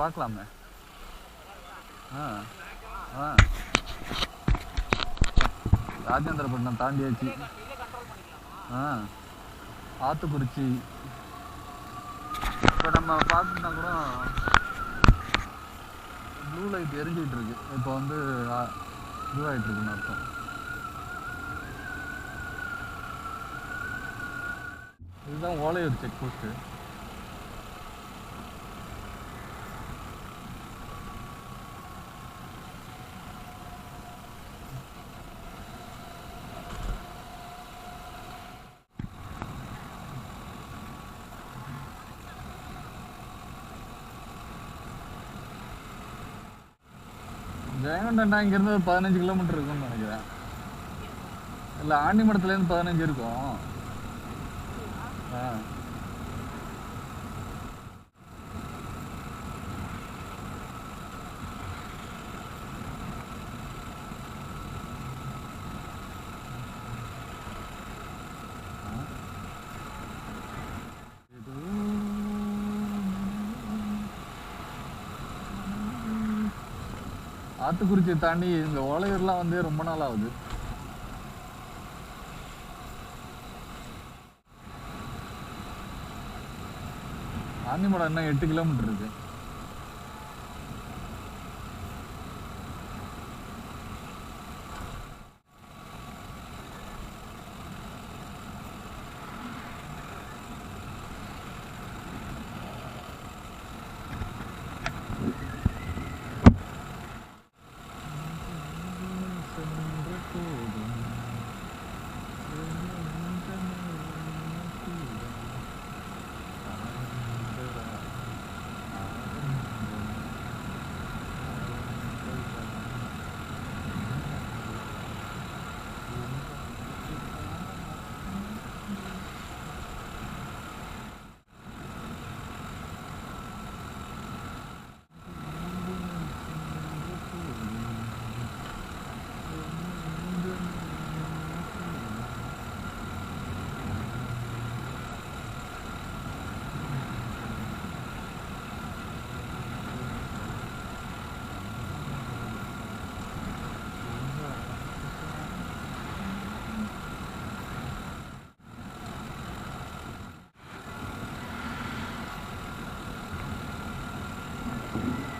பார்க்கலாமே ஆ ஆ ராஜேந்திரபட்டினம் தாண்டியாச்சு ஆ ஆத்துக்குறிச்சி இப்போ நம்ம பார்த்துட்டா கூட ப்ளூ லைட் எரிஞ்சிக்கிட்டு இருக்கு இப்போ வந்து இதுவாகிட்டு இருக்குன்னு அர்த்தம் இதுதான் ஓலையூர் செக் போஸ்ட்டு ஜெயங்கொண்டா இங்கேருந்து ஒரு பதினஞ்சு கிலோமீட்டர் இருக்கும்னு நினைக்கிறேன். இல்லை ஆண்டிமடத்துலேருந்து பதினஞ்சு இருக்கும். ஆ. சாத்துக்குறிச்சி தாண்டி இந்த ஓலையூர்லாம் வந்து ரொம்ப நாள் ஆகுது ஆண்டிமடம் இன்னும் எட்டு கிலோமீட்டர் இருக்கு.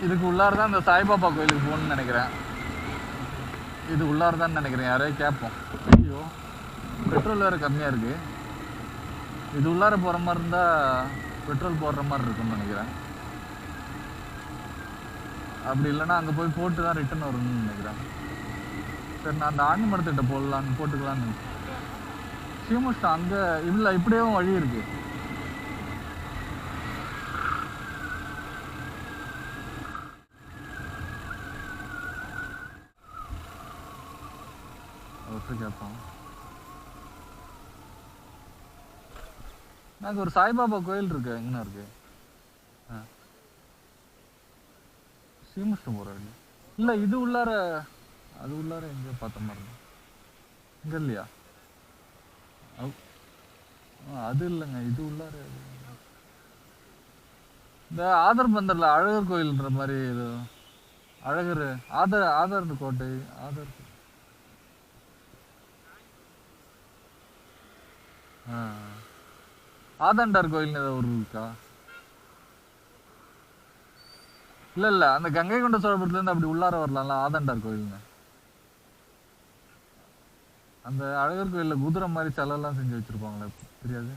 இதுக்கு உள்ளார தான் இந்த சாய்பாபா கோயிலுக்கு போகணும்னு நினைக்கிறேன். இது உள்ளார தான் நினைக்கிறேன். யாரையும் கேட்போம். ஐயோ பெட்ரோல் வேறு கம்மியாக இருக்குது இது உள்ளார போகிற மாதிரி இருந்தால் பெட்ரோல் போடுற மாதிரி இருக்கும்னு நினைக்கிறேன். அப்படி இல்லைன்னா அங்கே போய் போட்டு தான் ரிட்டர்ன் வரணும்னு நினைக்கிறேன். சரி நான் அந்த ஆண்டி மரத்திட்ட போடலான்னு போட்டுக்கலான்னு சீமஸ்டம் அங்கே இல்லை இப்படியே வழி இருக்குது அவர்கிட்ட கேட்போம் ஒரு சாய்பாபா கோயில் இருக்கு எங்கண்ணா இருக்கு. ஆ. சீமஸ்டம் போகிற வழி. இல்லை இது உள்ளார அது உள்ளார எங்கேயோ பார்த்த மாதிரி இங்க இல்லையா? அது இல்லைங்க இது உள்ளார இந்த ஆதர் பந்தர்ல அழகர் கோயில்ன்ற மாதிரி இது அழகர் ஆதர் ஆதர் கோட்டை ஆதர் ஆ. ஆதண்டார் கோயில்னு ஏதோ ஒரு இருக்கா? இல்ல இல்ல அந்த கங்கை கொண்ட சோழபுரத்துல இருந்து அப்படி உள்ளார வரலாம்ல ஆதண்டார் கோயில்னு. அந்த அழகர் கோயில்ல குதிரை மாதிரி சிலைலாம் செஞ்சு வச்சிருப்பாங்களே தெரியாது?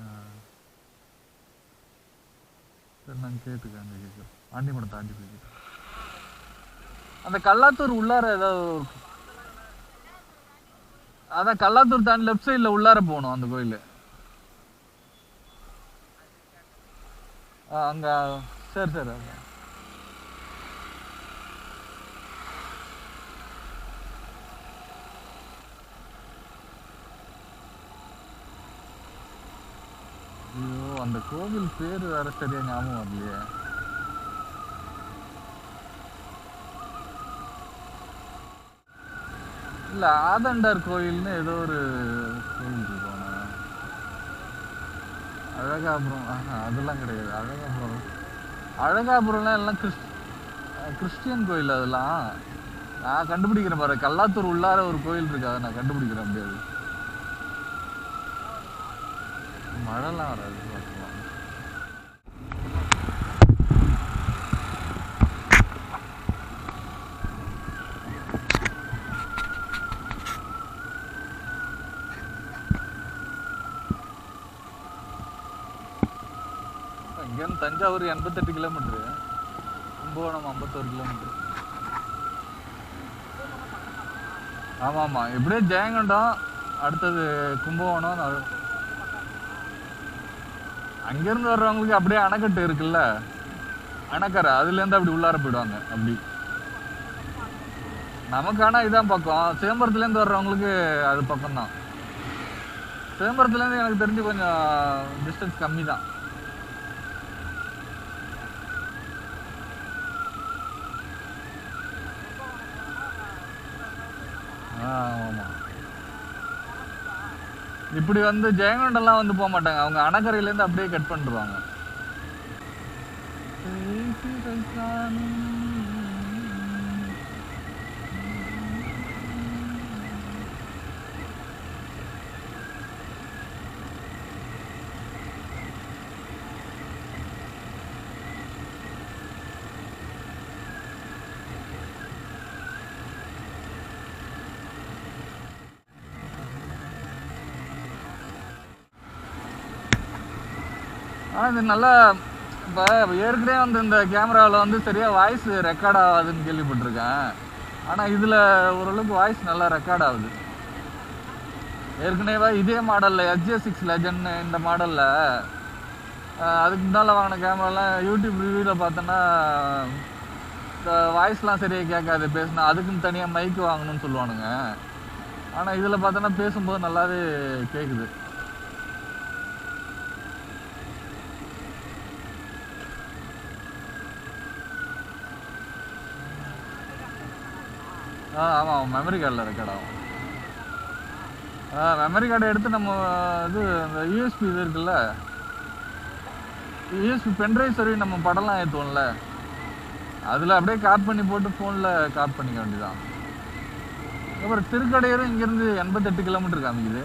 ஆ. சரி நான் கேட்டுக்கேன் அங்க கேட்குறேன். ஆண்டிமடம் தாண்டி போய்க்கிட்டு அந்த கல்லாத்தூர் உள்ளார ஏதாவது அதான் கல்லாத்தூர் தாண்டி லெஃப்ட் சைடில் உள்ளார போகணும் அந்த கோயில். அங்கே சரி சரி ஐயோ அந்த கோவில் பேர் வேற சரியா ஞாபகம் வரலையே. இல்லை ஆதண்டார் கோயில்னு ஏதோ ஒரு கோயில் இருக்கும் அழகாபுரம் ஆஹா, அதெல்லாம் கிடையாது. அழகாபுரம். அழகாபுரம்லாம் எல்லாம் கிறிஸ் கிறிஸ்டியன் கோயில் அதெல்லாம். நான் கண்டுபிடிக்கிறேன் பாரு. கல்லாத்தூர் உள்ளார ஒரு கோயில் இருக்கு அதை நான் கண்டுபிடிக்கிறேன் முடியாது மழைலாம் வராது. தஞ்சாவூர் எண்பத்தெட்டு கிலோமீட்ரு கும்பகோணம் ஐம்பத்தோரு கிலோமீட்ரு ஆமாம் ஆமாம் எப்படியே ஜெயங்கொண்டம் அடுத்தது கும்பகோணம் அங்கேருந்து வர்றவங்களுக்கு அப்படியே அணைக்கட்டு இருக்குல்ல? அணைக்கரை அதுலேருந்து அப்படி உள்ளார போயிடுவாங்க அப்படி. நமக்கு ஆனால் இதான் பக்கம். சிதம்பரத்துலேருந்து வர்றவங்களுக்கு அது பக்கம்தான். சிதம்பரத்துலேருந்து எனக்கு தெரிஞ்சு கொஞ்சம் டிஸ்டன்ஸ் கம்மி தான் ஆமாம் இப்படி வந்து ஜெயங்கொண்டெல்லாம் வந்து போக மாட்டாங்க. அவங்க அணக்கரையிலேருந்து அப்படியே கட் பண்ணிடுவாங்க. ஆனால் இது நல்லா இப்போ ஏற்கனவே வந்து இந்த கேமராவில் வந்து சரியாக வாய்ஸ் ரெக்கார்ட் ஆகாதுன்னு கேள்விப்பட்டிருக்கேன். ஆனால் இதில் ஓரளவுக்கு வாய்ஸ் நல்லா ரெக்கார்ட் ஆகுது. ஏற்கனவே இதே மாடலில் ஹெச்ஏ சிக்ஸ் லெஜன் இந்த மாடலில் அதுக்கு முன்னால் வாங்கின கேமராலாம் யூடியூப் ரிவ்யூவில் பார்த்தோன்னா வாய்ஸ்லாம் சரியாக கேட்காது பேசினா அதுக்குன்னு தனியாக மைக் வாங்கணும்னு சொல்லுவானுங்க. ஆனால் இதில் பார்த்தோன்னா பேசும்போது நல்லாவே கேட்குது ஆ ஆமாம் மெமரி கார்டில் ரெக்கார்ட் ஆகும் ஆ மெமரி கார்டை எடுத்து நம்ம இது அந்த யூஎஸ்பி இது இருக்குல்ல? யூஎஸ்பி பென்ட்ரைவ் சர்வி நம்ம படம்லாம் ஏற்றுவோம்ல அதில் அப்படியே காட் பண்ணி போட்டு ஃபோனில் காட் பண்ணிக்க வேண்டியதான் அப்புறம் திருக்கடையரும் இங்கேருந்து எண்பத்தெட்டு கிலோமீட்டர் காமிக்குது.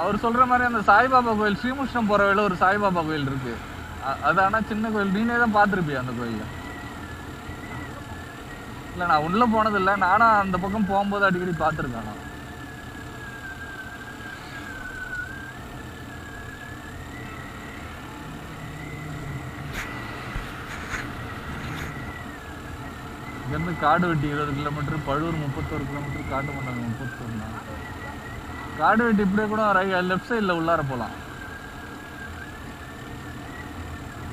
அவர் சொல்ற மாதிரி அந்த சாய்பாபா கோயில் ஸ்ரீமுஷ்ணம் போற வழியில ஒரு சாய்பாபா கோயில் இருக்கு. அது ஆனா சின்ன கோயில். நீனே தான் பார்த்துருப்பியா அந்த கோயில்ல இல்ல நான் உள்ள போனது இல்லை நானும் அந்த பக்கம் போகும்போது அடிக்கடி பார்த்துருக்கேன். நான் இங்கேருந்து காடு வெட்டி இருபது கிலோமீட்டர் பழுவூர் முப்பத்தோரு கிலோமீட்டர் காட்டு மண்டலம் முப்பத்தொன்று காடு வெட்டி இப்படியே கூட ரை லெஃப்ட் சைடில் உள்ளார போகலாம்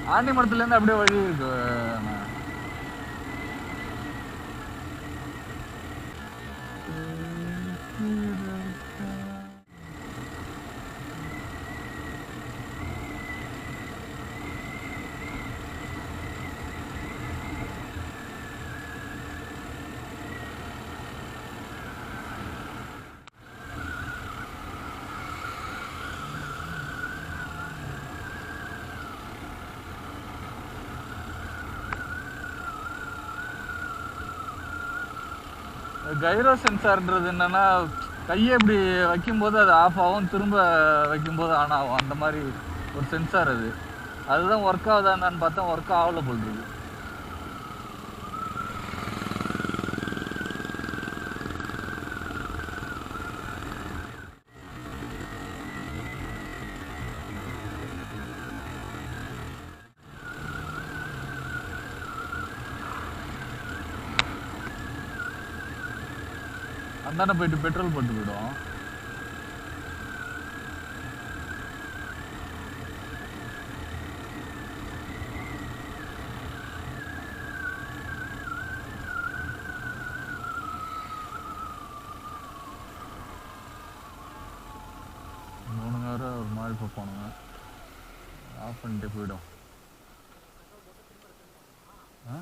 ஆண்டிமரத்துலேருந்து அப்படியே வழி இருக்கு அண்ணா. கைரோ சென்சார்ன்றது என்னென்னா கையை இப்படி வைக்கும்போது அது ஆஃப் ஆகும் திரும்ப வைக்கும்போது ஆன் ஆகும். அந்த மாதிரி ஒரு சென்சார் அது. அதுதான் ஒர்க் ஆகுதா என்னன்னு பார்த்தா ஒர்க் ஆகல போல் இருக்குது அந்தாண்ட போயிட்டு பெட்ரோல் போட்டு போயிடும் மூணு நேரம் ஒரு மாதிரி போப்பானுங்க ஆஃப் பண்ணிட்டு போயிடும். ஆ?